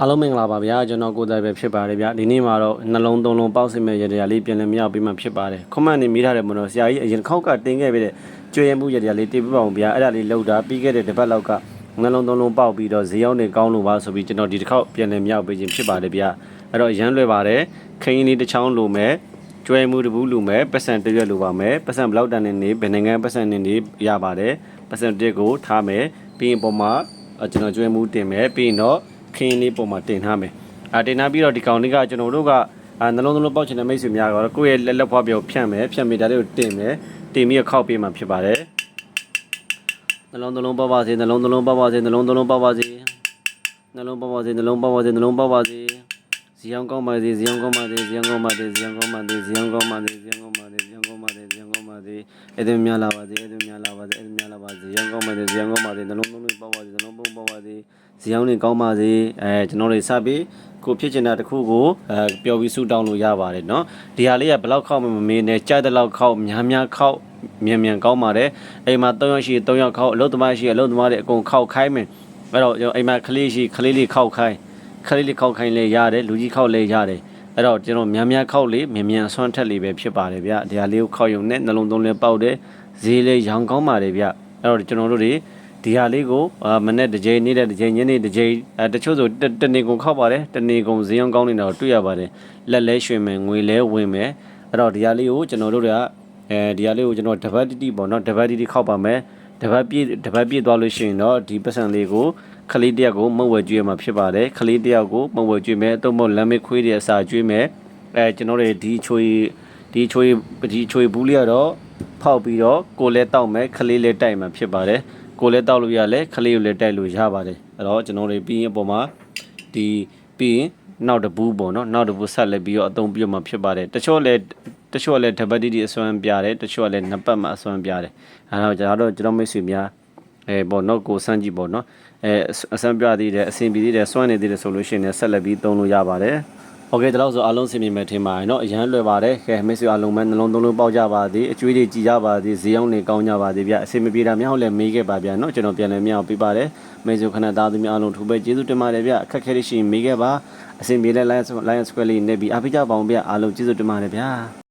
အားလုံးမင်္ဂလာပါဗျာကျွန်တော်ကိုယ်တိုင်ပဲဖြစ်ပါတယ်ဗျာဒီနေ့မှာတော့နှလုံးသုံးလုံးပေါက်စင်မဲ့ရတရားလေးပြန်လည်မရောက်ပြီးမှဖြစ်ပါတယ်ခွန်မန်နေမိထားတယ်မလို့ဆရာကြီးအရင်ခေါက်ကတင်ခဲ့ပြတဲ့ကျွေးရမှုရတရားလေးတင်ပြပါအောင်ဗျာအဲ့ဒါလေးလောက်တာပြီးခဲ့တဲ့တစ်ပတ်လောက်ကနှလုံးသုံးလုံးပေါက်ပြီးတော့ဈေးရောက်နေကောင်းလို့ပါဆိုပြီးကျွန်တော်ဒီတစ်ခေါက်ပြန်လည်မရောက်ပြီးခြင်းဖြစ်ပါတယ်ဗျာအဲ့တော့ရမ်းလွယ်ပါတယ်ခင်းလေးတစ်ချောင်းလိုမဲ့ကျွဲမှုတဘူးလူမဲ့ပတ်စံတရွက်လိုပါမယ်ပတ်စံဘလောက်တန်နေနေဘယ်နိုင်ငံပတ်စံနေနေရပါတယ်ပတ်စံတစ်ကိုထားမယ်ပြီးရင်ပုံမှာကျွန်တော်ကျွဲမှုတင်မယ်ပြီးရင်တော့ ခင်းလေးပုံမှာတင်ထားမယ်အာတင်ထားပြီးတော့ဒီကောင်လေးကကျွန်တော်တို့ကအာနှလုံးသွင်းပေါက်ချင်တဲ့မိတ်ဆွေများကတော့ကိုယ့်ရဲ့လက်လက်ဖွားပြောဖြန့်မယ်ဖြန့်မိတာလေးကိုတင်မယ်တင်ပြီးတော့ခောက်ပေးမှဖြစ်ပါတယ်နှလုံးသွင်းပေါက်ပါစေနှလုံးသွင်းပေါက်ပါစေနှလုံးသွင်းပေါက်ပါစေနှလုံးပေါက်ပါစေနှလုံးပေါက်ပါစေနှလုံးပေါက်ပါစေဇီအောင်ကောင်းပါစေဇီအောင်ကောင်းပါစေဇီအောင်ကောင်းပါစေဇီအောင်ကောင်းပါစေဇီအောင်ကောင်းပါစေဇီအောင်ကောင်းပါစေဇီအောင်ကောင်းပါစေဇီအောင်ကောင်း ပါစေအဲ့ဒါများလာပါစေအဲ့ဒါများလာပါစေအဲ့ဒါများလာပါစေဇီအောင်ကောင်းပါစေဇီအောင်ကောင်းပါစေနှလုံးသွင်းလို့ပေါ့ပါစေနှလုံးပုံပေါ့ပါစေဇီအောင်နေကောင်းပါစေအဲကျွန်တော်တွေစပြီးကိုဖြစ်ချင်တာတစ်ခုကိုအဲပျော်ပြီးဆူတောင်းလို့ရပါတယ်เนาะဒီဟာလေးကဘယ်လောက်ခောက်မှမမေးနဲ့ကြိုက်တဲ့လောက်ခောက်များများခောက်မြန်မြန်ကောင်းပါတယ်အိမ်မှာ3ယောက်ရှိ3ယောက်ခောက်အလုပ်သမားရှိအလုပ်သမားတွေအကုန်ခောက်ခိုင်းမယ်အဲ့တော့အိမ်မှာကလေးရှိကလေးလေးခောက်ခိုင်း ခလေးလေးခောက်ခိုင်းလေးရတယ်လူကြီးခောက်လေးရတယ် အဲ့တော့ကျွန်တော်များများခောက်လေးမြန်မြန်အစွမ်းထက်လေးပဲဖြစ်ပါတယ်ဗျဒီဟာလေးကိုခောက်ရုံနဲ့နှလုံးသွင်းလေးပေါက်တယ်ဈေးလေးရောင်ကောင်းပါတယ်ဗျအဲ့တော့ကျွန်တော်တို့တွေဒီဟာလေးကိုအာမနေ့တစ်ချိန်နေ့တစ်ချိန်ညနေတစ်ချိန်အဲတချို့ဆိုတတနေကုန်ခောက်ပါတယ်တနေကုန်ဈေးရောင်ကောင်းနေတာကိုတွေ့ရပါတယ်လက်လဲရွှင်မယ်ငွေလဲဝင်မယ်အဲ့တော့ဒီဟာလေးကိုကျွန်တော်တို့တွေကအဲဒီဟာလေးကိုကျွန်တော်တပတ်တိတိပေါ့နော်တပတ်တိတိခောက်ပါမယ် တပတ်ပြည့်တပတ်ပြည့်သွားလို့ရှိရင်တော့ဒီပတ်စံလေးကိုခလေးတယောက်ကိုမုတ်ဝဲကျွေးမှာဖြစ်ပါတယ်ခလေးတယောက်ကိုမုတ်ဝဲကျွေးမယ်အတော့မဟုတ်လမ်းမေးခွေးတွေအစာကျွေးမယ်အဲကျွန်တော်တို့ဒီချွေဒီချွေဒီချွေဘူးလေးကတော့ဖောက်ပြီးတော့ကိုလည်းတောက်မယ်ခလေးလည်းတိုက်မှာဖြစ်ပါတယ်ကိုလည်းတောက်လို့ရလဲခလေးကိုလည်းတိုက်လို့ရပါတယ်အဲ့တော့ကျွန်တော်တို့ပြီးရင်အပေါ်မှာဒီပြီးရင်နောက်တစ်ဘူးပေါ့နော်နောက်တစ်ဘူးဆက်လက်ပြီးတော့အသုံးပြုမှာဖြစ်ပါတယ်တချို့လည်း တချို့လည်းဓပတ်တိတိအစွမ်းပြတယ်တချို့လည်းနှစ်ပတ်မှအစွမ်းပြတယ်အဲတော့ကျွန်တော်တို့ကျွန်တော်မိတ်ဆွေများ အဲပေါ့နော်ကိုစမ်းကြည့်ပေါ့နော်အဲအစမ်းပြသေးတယ်အဆင်ပြေသေးတယ်စွန့်နေသေးတယ်ဆိုလို့ရှိရင်ဆက်လက်ပြီးသုံးလို့ရပါတယ်โอเคဒါလို့ဆိုအားလုံးစင်မြင်မဲ့ထင်ပါတယ်เนาะအရန်လွယ်ပါတယ်ခဲမိတ်ဆွေအားလုံးပဲနှလုံးသုံးလုံးပေါက်ကြပါသည်အကျွေးတွေကြည်ကြပါသည်ဈေးအောင်တွေကောင်းကြပါသည်ဗျအဆင်မပြေတာများဟုတ်လဲမေးခဲ့ပါဗျာเนาะကျွန်တော်ပြန်လဲမြောက်ပြပါတယ်မိတ်ဆွေခဏသားသူများအားလုံးထူပဲကျေးဇူးတင်ပါတယ်ဗျအခက်ခဲရှိရင်မေးခဲ့ပါအဆင်ပြေတဲ့ line line square လေးနေပြီးအားပေးကြပါအောင်ဗျအားလုံးကျေးဇူးတင်ပါတယ်ဗျာ